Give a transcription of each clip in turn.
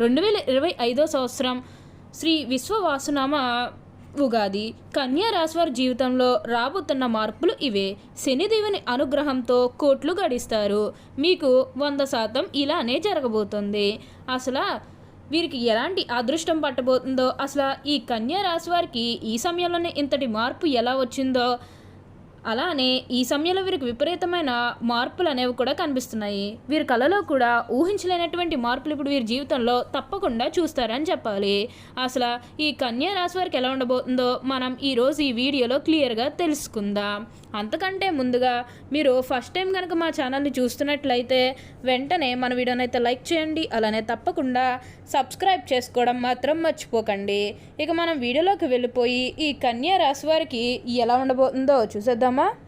రెండు వేల ఇరవై ఐదో సంవత్సరం శ్రీ విశ్వవాసునామ ఉగాది. కన్యా రాశివారి జీవితంలో రాబోతున్న మార్పులు ఇవే. శనిదేవుని అనుగ్రహంతో కోట్లు గడిస్తారు. మీకు వంద శాతం ఇలానే జరగబోతుంది. అసలు వీరికి ఎలాంటి అదృష్టం పట్టబోతుందో అసలు ఈ కన్యా రాశి వారికి ఈ సమయంలోనే ఇంతటి మార్పు ఎలా వచ్చిందో అలానే ఈ సమయంలో వీరికి విపరీతమైన మార్పులు అనేవి కూడా కనిపిస్తున్నాయి. వీరి కళలో కూడా ఊహించలేనటువంటి మార్పులు ఇప్పుడు వీరి జీవితంలో తప్పకుండా చూస్తారని చెప్పాలి. అసలు ఈ కన్యా రాశి వారికి ఎలా ఉండబోతుందో మనం ఈరోజు ఈ వీడియోలో క్లియర్గా తెలుసుకుందాం. అంతకంటే ముందుగా మీరు ఫస్ట్ టైం కనుక మా ఛానల్ని చూస్తున్నట్లయితే వెంటనే మన వీడియోని అయితే లైక్ చేయండి అలానే తప్పకుండా సబ్స్క్రైబ్ చేసుకోవడం మాత్రం మర్చిపోకండి. ఇక మనం వీడియోలోకి వెళ్ళిపోయి ఈ కన్యా రాశి వారికి ఎలా ఉండబోతుందో كما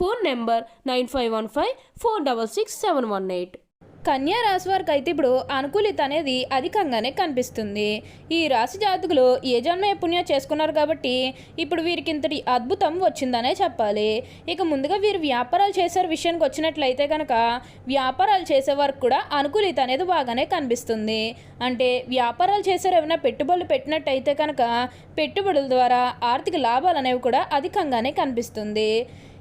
Phone number nine five one five four double six seven one eight. కన్యా రాశి వారికి అయితే ఇప్పుడు అనుకూలిత అనేది అధికంగానే కనిపిస్తుంది. ఈ రాశి జాతకులు ఏ జన్మ పుణ్యం చేసుకున్నారు కాబట్టి ఇప్పుడు వీరికి ఇంతటి అద్భుతం వచ్చిందనే చెప్పాలి. ఇక ముందుగా వీరు వ్యాపారాలు చేసే విషయానికి వచ్చినట్లయితే కనుక వ్యాపారాలు చేసే వారికి కూడా అనుకూలిత అనేది బాగానే కనిపిస్తుంది. అంటే వ్యాపారాలు చేసే ఏమైనా పెట్టుబడులు పెట్టినట్టయితే కనుక పెట్టుబడుల ద్వారా ఆర్థిక లాభాలు అనేవి కూడా అధికంగానే కనిపిస్తుంది.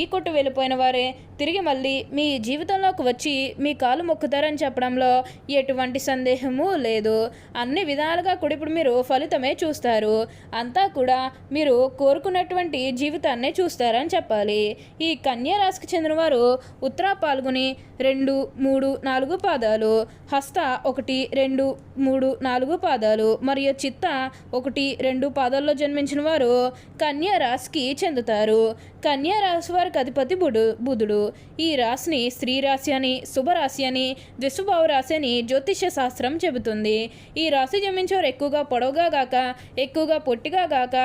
చీకొట్టు వెళ్ళిపోయిన వారే తిరిగి మళ్ళీ మీ జీవితంలోకి వచ్చి మీ కాలు మొక్కుతారని చెప్పడంలో ఎటువంటి సందేహము లేదు. అన్ని విధాలుగా కూడా ఇప్పుడు మీరు ఫలితమే చూస్తారు. అంతా కూడా మీరు కోరుకున్నటువంటి జీవితాన్నే చూస్తారని చెప్పాలి. ఈ కన్యా రాశికి చెందిన వారు ఉత్తరా పాల్గొని రెండు మూడు నాలుగు పాదాలు హస్త ఒకటి రెండు మూడు నాలుగు పాదాలు మరియు చిత్త ఒకటి రెండు పాదాల్లో జన్మించిన వారు కన్యా రాశికి చెందుతారు. కన్యా రాశి వారికి అధిపతి బుడు బుధుడు. ఈ రాశిని స్త్రీ రాశి అని శుభరాశి అని ద్విశుభావ రాశి అని జ్యోతిష్య శాస్త్రం చెబుతుంది. ఈ రాశి జమించేవారు ఎక్కువగా పొడవుగా గాక ఎక్కువగా పొట్టిగా గాక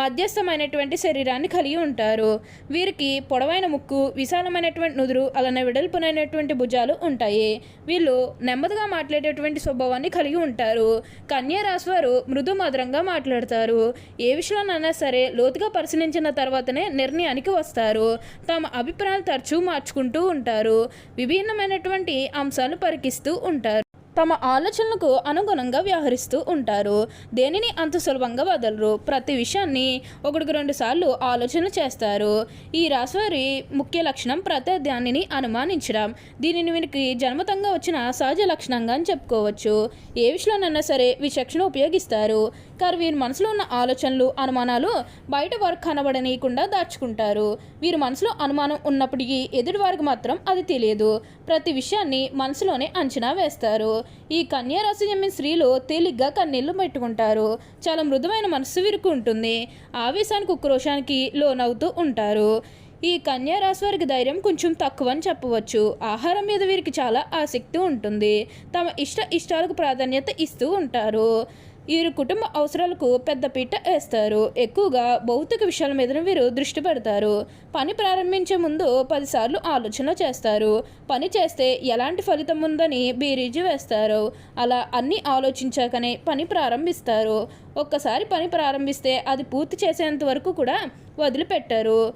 మధ్యస్థమైనటువంటి శరీరాన్ని కలిగి ఉంటారు. వీరికి పొడవైన ముక్కు విశాలమైనటువంటి నుదురు అలానే వెడల్పునైనటువంటి భుజాలు ఉంటాయి. వీళ్ళు నెమ్మదిగా మాట్లాడేటువంటి స్వభావాన్ని కలిగి ఉంటారు. కన్యా రాశి వారు మృదు మధురంగా మాట్లాడతారు. ఏ విషయంలోనైనా సరే లోతుగా పరిశీలించిన తర్వాతనే నిర్ణయానికి వస్తారు. తమ అభిప్రాయాలు తరచూ మార్చుకుంటూ ఉంటారు. విభిన్నమైనటువంటి అంశాలు పరికిస్తూ ఉంటారు. తమ ఆలోచనలకు అనుగుణంగా వ్యవహరిస్తూ ఉంటారు. దేనిని అంత సులభంగా వదలరు. ప్రతి విషయాన్ని ఒకటికి రెండు సార్లు ఆలోచన చేస్తారు. ఈ రాశివారి ముఖ్య లక్షణం ప్రత్యర్థాన్ని అనుమానించడం. దీనిని వీరికి జన్మతంగా వచ్చిన సహజ లక్షణంగా అని చెప్పుకోవచ్చు. ఏ విషయంలోనైనా సరే విచక్షణ ఉపయోగిస్తారు. కానీ వీరి మనసులో ఉన్న ఆలోచనలు అనుమానాలు బయట వారికి కనబడనీయకుండా దాచుకుంటారు. వీరి మనసులో అనుమానం ఉన్నప్పటికీ ఎదుటి వారికి మాత్రం అది తెలియదు. ప్రతి విషయాన్ని మనసులోనే అంచనా వేస్తారు. ఈ కన్యా రాశి జన్మిన స్త్రీలు తేలిగ్గా కన్నీళ్ళు పెట్టుకుంటారు. చాలా మృదువైన మనసు వీరికి ఉంటుంది. ఆవేశానికి ఉక్రోషానికి లోనవుతూ ఉంటారు. ఈ కన్యా రాశి వారికి ధైర్యం కొంచెం తక్కువ అని చెప్పవచ్చు. ఆహారం మీద వీరికి చాలా ఆసక్తి ఉంటుంది. తమ ఇష్ట ఇష్టాలకు ప్రాధాన్యత ఇస్తూ ఉంటారు. వీరు కుటుంబ అవసరాలకు పెద్ద పీట వేస్తారు. ఎక్కువగా భౌతిక విషయాల మీద వీరు దృష్టి పెడతారు. పని ప్రారంభించే ముందు పదిసార్లు ఆలోచన చేస్తారు. పని చేస్తే ఎలాంటి ఫలితం ఉందని బీరీజు వేస్తారు. అలా అన్నీ ఆలోచించాకనే పని ప్రారంభిస్తారు. ఒక్కసారి పని ప్రారంభిస్తే అది పూర్తి చేసేంత వరకు కూడా వదిలిపెట్టారు.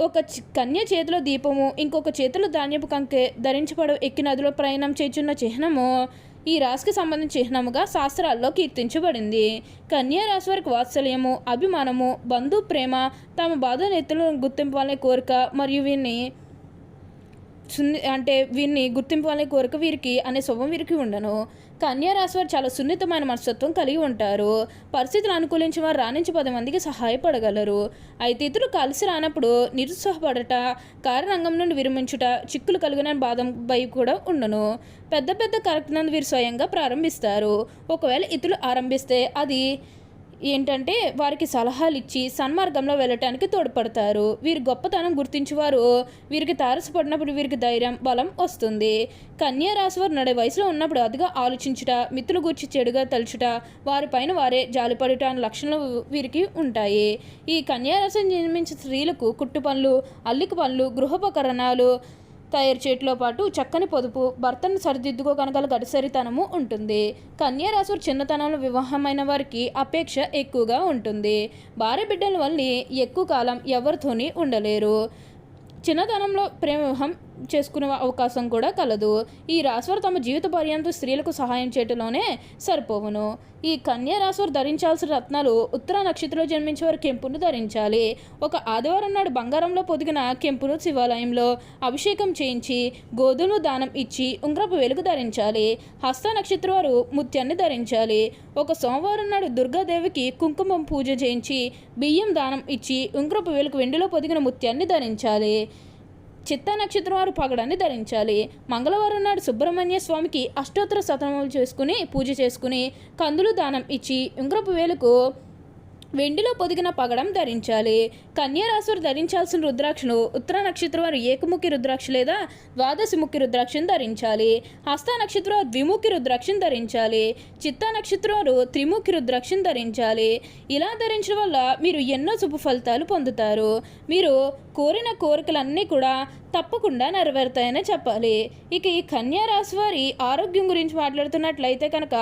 ఒక కన్య చేతిలో దీపము ఇంకొక చేతిలో ధాన్యపు కంకె ధరించబడ ఎక్కి నదిలో ప్రయాణం చేస్తున్న చిహ్నము ఈ రాశికి సంబంధించిన చిహ్నముగా శాస్త్రాల్లో కీర్తించబడింది. కన్యా రాశి వారికి వాత్సల్యము అభిమానము బంధు ప్రేమ తమ బాధ నెత్తులను గుర్తింపాలనే కోరిక మరియు వీరిని సున్ని అంటే వీరిని గుర్తింపాలనే కోరిక వీరికి అనే స్వభావం వీరికి ఉండను. కన్యారాశి వారు చాలా సున్నితమైన మనస్తత్వం కలిగి ఉంటారు. పరిస్థితులు అనుకూలించి వారు రాణించి పది మందికి సహాయపడగలరు. అయితే ఇతరులు కలిసి రానప్పుడు నిరుత్సాహపడట కార్యరంగం నుండి విరమించుట చిక్కులు కలిగిన బాధం భయం కూడా ఉండను. పెద్ద పెద్ద కార్యక్రమాలను వీరు స్వయంగా ప్రారంభిస్తారు. ఒకవేళ ఇతరులు ఆరంభిస్తే అది ఏంటంటే వారికి సలహాలు ఇచ్చి సన్మార్గంలో వెళ్ళటానికి తోడ్పడతారు. వీరి గొప్పతనం గుర్తించేవారు. వీరికి తారసపడినప్పుడు వీరికి ధైర్యం బలం వస్తుంది. కన్యా రాశి వారు నడే వయసులో ఉన్నప్పుడు అదిగా ఆలోచించుట మిత్రులు గురించి చెడుగా తలుచుట వారిపైన వారే జాలిపడుట అనే లక్షణాలు వీరికి ఉంటాయి. ఈ కన్యా రాశిని నిర్మించిన స్త్రీలకు కుట్టు పనులు అల్లిక పనులు గృహోపకరణాలు తయారు చేయటంలో పాటు చక్కని పొదుపు భర్తను సరిదిద్దుకోగలగల గడిసరితనము ఉంటుంది. కన్యారాశులు చిన్నతనంలో వివాహమైన వారికి అపేక్ష ఎక్కువగా ఉంటుంది. భార్య బిడ్డల వల్ల ఎక్కువ కాలం ఎవరితోని ఉండలేరు. చిన్నతనంలో ప్రేమ వివాహం చేసుకునే అవకాశం కూడా కలదు. ఈ రాశివారు తమ జీవిత పర్యంతం స్త్రీలకు సహాయం చేయటంలోనే సరిపోవును. ఈ కన్యా రాశివారు ధరించాల్సిన రత్నాలు ఉత్తర నక్షత్రంలో జన్మించే వారు కెంపును ధరించాలి. ఒక ఆదివారం నాడు బంగారంలో పొదిగిన కెంపును శివాలయంలో అభిషేకం చేయించి గోధుమ దానం ఇచ్చి ఉంగరపు వెలుగు ధరించాలి. హస్త నక్షత్రం వారు ముత్యాన్ని ధరించాలి. ఒక సోమవారం నాడు దుర్గాదేవికి కుంకుమం పూజ చేయించి బియ్యం దానం ఇచ్చి ఉంగరపు వెలుగు వెండిలో పొదిగిన ముత్యాన్ని ధరించాలి. చిత్త నక్షత్రం వారు పగడాన్ని ధరించాలి. మంగళవారం నాడు సుబ్రహ్మణ్య స్వామికి అష్టోత్తర సతనములు చేసుకుని పూజ చేసుకుని కందులు దానం ఇచ్చి ఉంగరపు వేలకు వెండిలో పొదిగిన పగడం ధరించాలి. కన్యారాశులు ధరించాల్సిన రుద్రాక్షను ఉత్తర నక్షత్రం వారు ఏకముఖి రుద్రాక్ష లేదా ద్వాదశి ముఖి రుద్రాక్షను ధరించాలి. హస్త నక్షత్రం వారు ద్విముఖి రుద్రాక్షను ధరించాలి. చిత్తా నక్షత్రం వారు త్రిముఖి రుద్రాక్షను ధరించాలి. ఇలా ధరించడం వల్ల మీరు ఎన్నో శుభ ఫలితాలు పొందుతారు. మీరు కోరిన కోరికలన్నీ కూడా తప్పకుండా నెరవేరుతాయనే చెప్పాలి. ఇక ఈ కన్యా రాశి వారి ఆరోగ్యం గురించి మాట్లాడుతున్నట్లయితే కనుక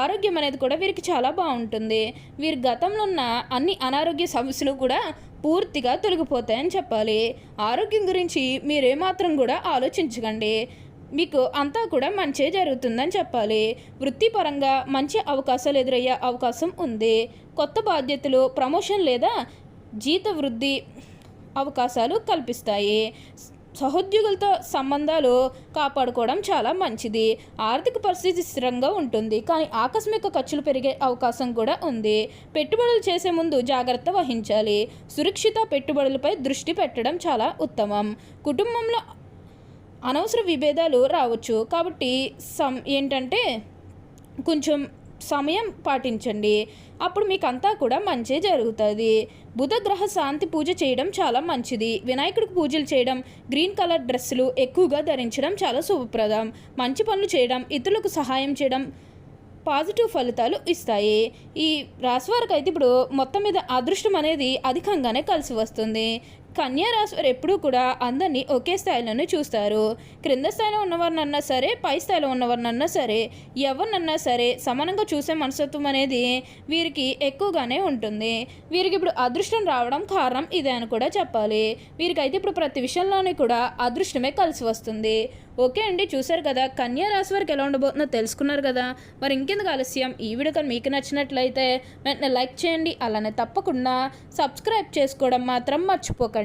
ఆరోగ్యం అనేది కూడా వీరికి చాలా బాగుంటుంది. వీరి గతంలో ఉన్న అన్ని అనారోగ్య సమస్యలు కూడా పూర్తిగా తొలగిపోతాయని చెప్పాలి. ఆరోగ్యం గురించి మీరేమాత్రం కూడా ఆలోచించకండి. మీకు అంతా కూడా మంచే జరుగుతుందని చెప్పాలి. వృత్తిపరంగా మంచి అవకాశాలు ఎదురయ్యే అవకాశం ఉంది. కొత్త బాధ్యతలు ప్రమోషన్ లేదా జీత వృద్ధి అవకాశాలు కల్పిస్తాయి. సహోద్యోగులతో సంబంధాలు కాపాడుకోవడం చాలా మంచిది. ఆర్థిక పరిస్థితి స్థిరంగా ఉంటుంది. కానీ ఆకస్మిక ఖర్చులు పెరిగే అవకాశం కూడా ఉంది. పెట్టుబడులు చేసే ముందు జాగ్రత్త వహించాలి. సురక్షిత పెట్టుబడులపై దృష్టి పెట్టడం చాలా ఉత్తమం. కుటుంబంలో అనవసర విభేదాలు రావచ్చు. కాబట్టి సం ఏంటంటే కొంచెం సమయం పాటించండి. అప్పుడు మీకు అంతా కూడా మంచి జరుగుతుంది. బుధగ్రహ శాంతి పూజ చేయడం చాలా మంచిది. వినాయకుడికి పూజలు చేయడం గ్రీన్ కలర్ డ్రెస్సులు ఎక్కువగా ధరించడం చాలా శుభప్రదం. మంచి పనులు చేయడం ఇతరులకు సహాయం చేయడం పాజిటివ్ ఫలితాలు ఇస్తాయి. ఈ రాశి వారికి అయితే ఇప్పుడు మొత్తం మీద అదృష్టం అనేది అధికంగానే కలిసి వస్తుంది. కన్యా రాశి వారు ఎప్పుడూ కూడా అందరినీ ఒకే స్థాయిలోనే చూస్తారు. క్రింద స్థాయిలో ఉన్నవారినన్నా సరే పై స్థాయిలో ఉన్నవారినన్నా సరే ఎవరినన్నా సరే సమానంగా చూసే మనస్తత్వం అనేది వీరికి ఎక్కువగానే ఉంటుంది. వీరికి ఇప్పుడు అదృష్టం రావడం కారణం ఇదే అని కూడా చెప్పాలి. వీరికైతే ఇప్పుడు ప్రతి విషయంలోనే కూడా అదృష్టమే కలిసి వస్తుంది. ఓకే అండి చూసారు కదా కన్యా రాశి వారికి ఎలా ఉండబోతుందో తెలుసుకున్నారు కదా. మరి ఇంకెందుకు ఆలస్యం? ఈ వీడియో కానీ మీకు నచ్చినట్లయితే వెంటనే లైక్ చేయండి. అలానే తప్పకుండా సబ్స్క్రైబ్ చేసుకోవడం మాత్రం మర్చిపోకండి.